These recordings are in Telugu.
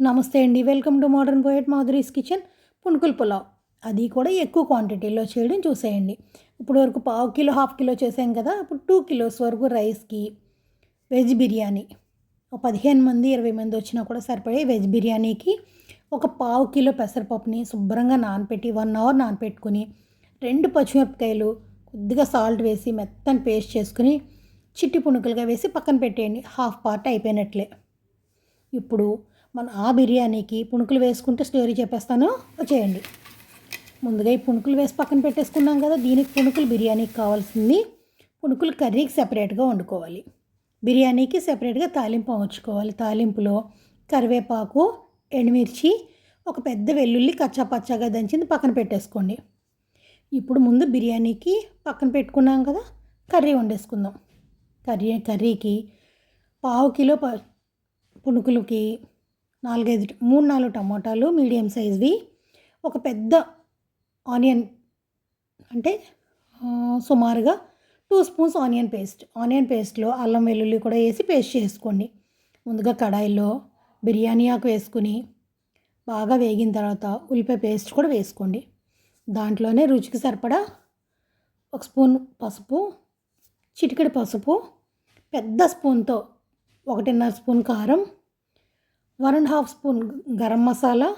నమస్తే అండి. Welcome to modern poet Madhuri's kitchen పుణుకుల pulao. అది కూడా ఎక్కువ క్వాంటిటీలో చేయడం చూసేయండి. ఇప్పుడు వరకు పావు కిలో హాఫ్ కిలో చేసాం కదా ఇప్పుడు టూ కిలోస్ వరకు రైస్కి వెజ్ బిర్యానీ. ఒక పదిహేను మంది ఇరవై మంది వచ్చినా కూడా సరిపడే వెజ్ బిర్యానీకి ఒక పావు కిలో పెసరపప్పుని శుభ్రంగా నానపెట్టి వన్ అవర్ నానపెట్టుకుని రెండు పచ్చిమిరపకాయలు కొద్దిగా సాల్ట్ వేసి మెత్తని పేస్ట్ చేసుకుని చిట్టి పుణుకులుగా వేసి పక్కన పెట్టేయండి. హాఫ్ పార్ట్ అయిపోయినట్లే. ఇప్పుడు మనం ఆ బిర్యానీకి పుణుకులు వేసుకుంటే స్టోరీ చెప్పేస్తాను. చేయండి ముందుగా ఈ పుణుకులు వేసి పక్కన పెట్టేసుకున్నాం కదా దీనికి పుణుకులు బిర్యానీకి కావాల్సింది పుణుకులు కర్రీకి సెపరేట్గా వండుకోవాలి. బిర్యానీకి సెపరేట్గా తాలింపు అమర్చుకోవాలి. తాలింపులో కరివేపాకు ఎండుమిర్చి ఒక పెద్ద వెల్లుల్లి కచ్చా పచ్చాగా దంచింది పక్కన పెట్టేసుకోండి. ఇప్పుడు ముందు బిర్యానీకి పక్కన పెట్టుకున్నాం కదా కర్రీ వండేసుకుందాం. కర్రీ కర్రీకి పావు కిలో ప నాలుగైదు మూడు నాలుగు టమోటాలు మీడియం సైజ్వి. ఒక పెద్ద ఆనియన్ అంటే సుమారుగా two spoons onion paste. Onion పేస్ట్లో అల్లం వెల్లుల్లి కూడా వేసి పేస్ట్ చేసుకోండి. ముందుగా కడాయిలో బిర్యానీ ఆకు వేసుకుని బాగా వేగిన తర్వాత ఉల్లిపాయ పేస్ట్ కూడా వేసుకోండి. దాంట్లోనే రుచికి సరిపడా ఒక స్పూన్ పసుపు చిటికెడు పసుపు పెద్ద స్పూన్తో ఒకటిన్నర స్పూన్ కారం one and half spoon garam masala.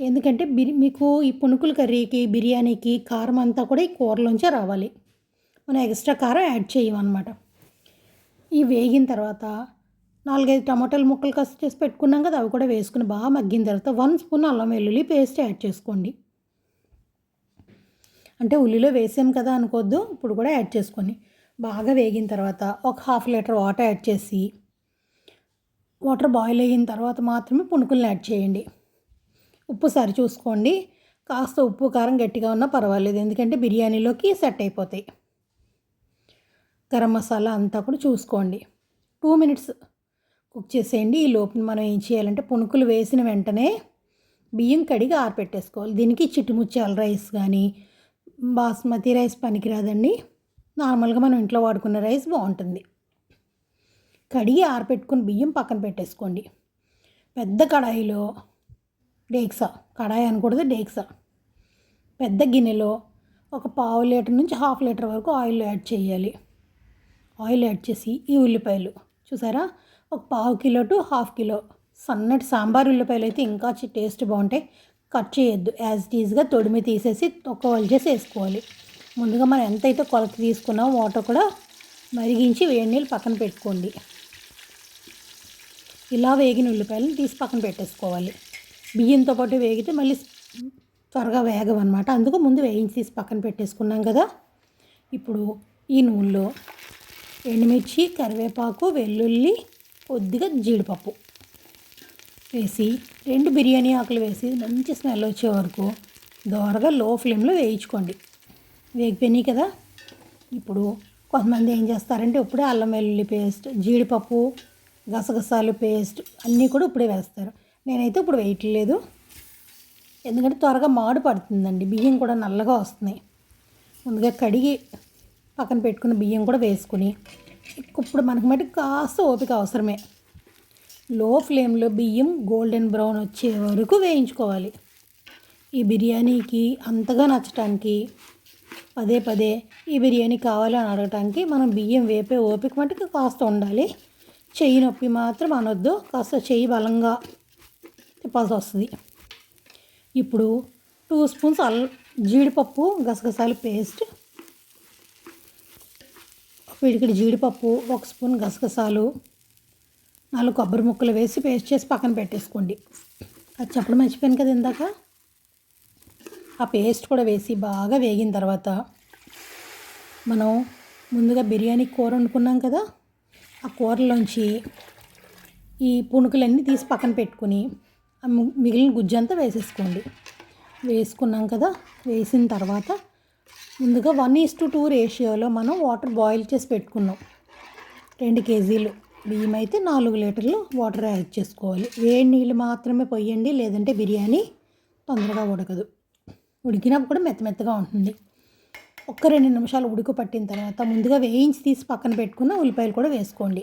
ఎందుకంటే బిరి మీకు ఈ పునుకుల కర్రీకి బిర్యానీకి కారం అంతా కూడా ఈ కూరలోంచే రావాలి. మనం ఎక్స్ట్రా కారం యాడ్ చేయమన్నమాట. ఈ వేగిన తర్వాత నాలుగైదు టమాటాలు ముక్కలు కసి చేసి పెట్టుకున్నాం కదా అవి కూడా వేసుకుని బాగా మగ్గిన తర్వాత వన్ స్పూన్ అల్లం వెల్లుల్లి పేస్ట్ యాడ్ చేసుకోండి. అంటే ఉల్లిలో వేసాం కదా అనుకోవద్దు ఇప్పుడు కూడా యాడ్ చేసుకోండి. బాగా వేగిన తర్వాత ఒక హాఫ్ లీటర్ వాటర్ యాడ్ చేసి వాటర్ బాయిల్ అయిన తర్వాత మాత్రమే పునుకుల్ని యాడ్ చేయండి. ఉప్పు సరి చూసుకోండి. కాస్త ఉప్పు కారం గట్టిగా ఉన్నా పర్వాలేదు. ఎందుకంటే బిర్యానీలోకి సెట్ అయిపోతాయి. గరం మసాలా అంతా కూడా చూసుకోండి. టూ మినిట్స్ కుక్ చేసేయండి. ఈ లోపు మనం ఏం చేయాలంటే పునుకులు వేసిన వెంటనే బియ్యం కడిగి ఆరపెట్టేసుకోవాలి. దీనికి చిట్టుముచ్చాల రైస్ కానీ బాస్మతి రైస్ పనికిరాదండి. నార్మల్గా మనం ఇంట్లో వాడుకున్న రైస్ బాగుంటుంది. కడిగి ఆరపెట్టుకుని బియ్యం పక్కన పెట్టేసుకోండి. పెద్ద కడాయిలో డేక్సా కడాయి అనకూడదు డేక్సా. పెద్ద గిన్నెలో ఒక పావు లీటర్ నుంచి హాఫ్ లీటర్ వరకు ఆయిల్ యాడ్ చేయాలి. ఆయిల్ యాడ్ చేసి ఈ ఉల్లిపాయలు చూసారా? ఒక పావు కిలో టు హాఫ్ కిలో. సన్నటి సాంబార్ ఉల్లిపాయలు అయితే ఇంకా టేస్ట్ బాగుంటాయి. కట్ చేయొద్దు. యాజ్ ఇట్ ఈజ్గా తొడిమి తీసేసి తొక్క చేసి వేసుకోవాలి. ముందుగా మనం ఎంతైతే కొలత తీసుకున్నామో వాటర్ కూడా మరిగించి వేడి నీళ్ళు పక్కన పెట్టుకోండి. ఇలా వేగిన ఉల్లిపాయలను తీసి పక్కన పెట్టేసుకోవాలి. బియ్యంతో పాటు వేగితే మళ్ళీ త్వరగా వేగవన్నమాట. అందుకు ముందు వేయించి తీసి పక్కన పెట్టేసుకున్నాం కదా. ఇప్పుడు ఈ నూనెలో ఎండుమిర్చి కరివేపాకు వెల్లుల్లి కొద్దిగా జీడిపప్పు వేసి రెండు బిర్యానీ ఆకులు వేసి మంచి స్మెల్ వచ్చే వరకు దోరగా లో ఫ్లేమ్లో వేయించుకోండి. వేగిపోయినాయి కదా. ఇప్పుడు కొంతమంది ఏం చేస్తారంటే ఇప్పుడే అల్లం వెల్లుల్లి పేస్ట్ జీడిపప్పు గసగసాలు పేస్ట్ అన్నీ కూడా ఇప్పుడే వేస్తారు. నేనైతే ఇప్పుడు వేయట్లేదు. ఎందుకంటే త్వరగా మాడు పడుతుందండి. బియ్యం కూడా నల్లగా వస్తున్నాయి. ముందుగా కడిగి పక్కన పెట్టుకున్న బియ్యం కూడా వేసుకుని ఇప్పుడు మనకి మటుకు కాస్త ఓపిక అవసరమే. లో ఫ్లేమ్లో బియ్యం గోల్డెన్ బ్రౌన్ వచ్చే వరకు వేయించుకోవాలి. ఈ బిర్యానీకి అంతగా నచ్చటానికి పదే పదే ఈ బిర్యానీ కావాలి అని అడగటానికి మనం బియ్యం వేపే ఓపిక మటుకు కాస్త ఉండాలి. చెయ్యి నొప్పి మాత్రం అనొద్దు. కాస్త చెయ్యి బలంగా తిప్పాల్సి వస్తుంది. ఇప్పుడు టూ స్పూన్స్ అల్ జీడిపప్పు గసగసాలు పేస్ట్. పిడికిడి జీడిపప్పు ఒక స్పూన్ గసగసాలు. నాలుగు కొబ్బరి ముక్కలు వేసి పేస్ట్ చేసి పక్కన పెట్టేసుకోండి. అది చెప్పడం మర్చిపోయాను కదా ఇందాక. ఆ పేస్ట్ కూడా వేసి బాగా వేగిన తర్వాత మనం ముందుగా బిర్యానీ కూర వండుకున్నాం కదా. ఆ కూరలోంచి ఈ పుణుకులన్నీ తీసి పక్కన పెట్టుకుని మిగిలిన గుజ్జంతా వేసేసుకోండి. వేసుకున్నాం కదా వేసిన తర్వాత ముందుగా వన్ ఈస్ టు టూ రేషియోలో మనం వాటర్ బాయిల్ చేసి పెట్టుకున్నాం. రెండు కేజీలు బియ్యం అయితే నాలుగు లీటర్లు వాటర్ యాడ్ చేసుకోవాలి. వేడి నీళ్ళు మాత్రమే పోయండి లేదంటే బిర్యానీ తొందరగా ఉడకదు. ఉడికినప్పుడు కూడా మెత్త మెత్తగా ఉంటుంది. ఒక్క రెండు నిమిషాలు ఉడుకు పట్టిన తర్వాత ముందుగా వేయించి తీసి పక్కన పెట్టుకున్న ఉల్లిపాయలు కూడా వేసుకోండి.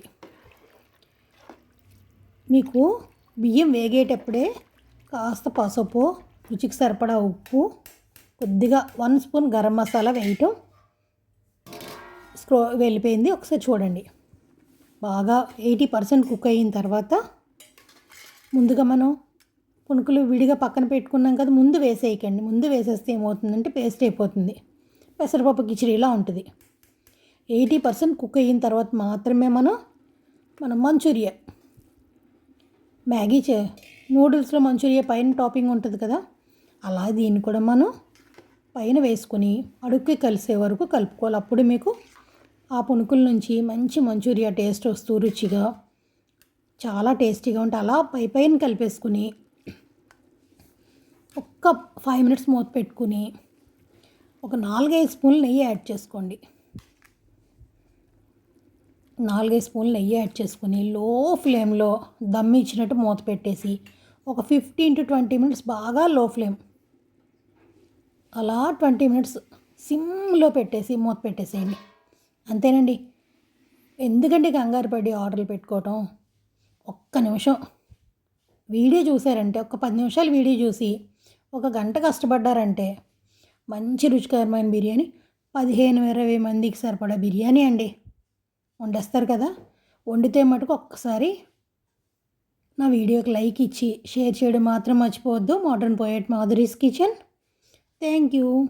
మీకు బియ్యం వేగేటప్పుడే కాస్త పసుపు రుచికి సరిపడా ఉప్పు కొద్దిగా వన్ స్పూన్ గరం మసాలా వేయటం స్క్రో వెళ్ళిపోయింది. ఒకసారి చూడండి. బాగా ఎయిటీ పర్సెంట్ కుక్ అయిన తర్వాత ముందుగా మనం పునుకులు విడిగా పక్కన పెట్టుకున్నాం కదా ముందు వేసేయకండి. ముందు వేసేస్తే ఏమవుతుందంటే పేస్ట్ అయిపోతుంది. పెసరపప్పు కిచిడీలా ఉంటుంది. ఎయిటీ పర్సెంట్ కుక్ అయిన తర్వాత మాత్రమే మనం మనం మంచూరియా. మ్యాగీ చే నూడిల్స్లో మంచూరియా పైన టాపింగ్ ఉంటుంది కదా అలా దీన్ని కూడా మనం పైన వేసుకొని అడుక్కి కలిసే వరకు కలుపుకోవాలి. అప్పుడు మీకు ఆ పునుకుల నుంచి మంచి మంచూరియా టేస్ట్ వస్తూ రుచిగా చాలా టేస్టీగా ఉంటే అలా పై పైన కలిపేసుకుని ఒక్క ఫైవ్ మినిట్స్ మూత పెట్టుకుని ఒక నాలుగైదు స్పూన్లు నెయ్యి యాడ్ చేసుకోండి. నాలుగైదు స్పూన్లు నెయ్యి యాడ్ చేసుకుని లో ఫ్లేమ్లో దమ్ ఇచ్చినట్టు మూత పెట్టేసి ఒక ఫిఫ్టీన్ టు ట్వంటీ మినిట్స్ బాగా లో ఫ్లేమ్ అలా ట్వంటీ మినిట్స్ సిమ్లో పెట్టేసి మూత పెట్టేసేయండి. అంతేనండి. ఎందుకంటే కంగారు పడి ఆర్డర్లు పెట్టుకోవటం? ఒక్క నిమిషం. వీడియో చూసారంటే ఒక పది నిమిషాలు వీడియో చూసి ఒక గంట కష్టపడ్డారంటే మంచి రుచికరమైన బిర్యానీ. పదిహేను ఇరవై మందికి సరిపడా బిర్యానీ అండి. వండేస్తారు కదా? వండితే మటుకు ఒక్కసారి నా వీడియోకి లైక్ ఇచ్చి షేర్ చేయడం మాత్రం మర్చిపోవద్దు. Modern poet Madhuri's kitchen. Thank you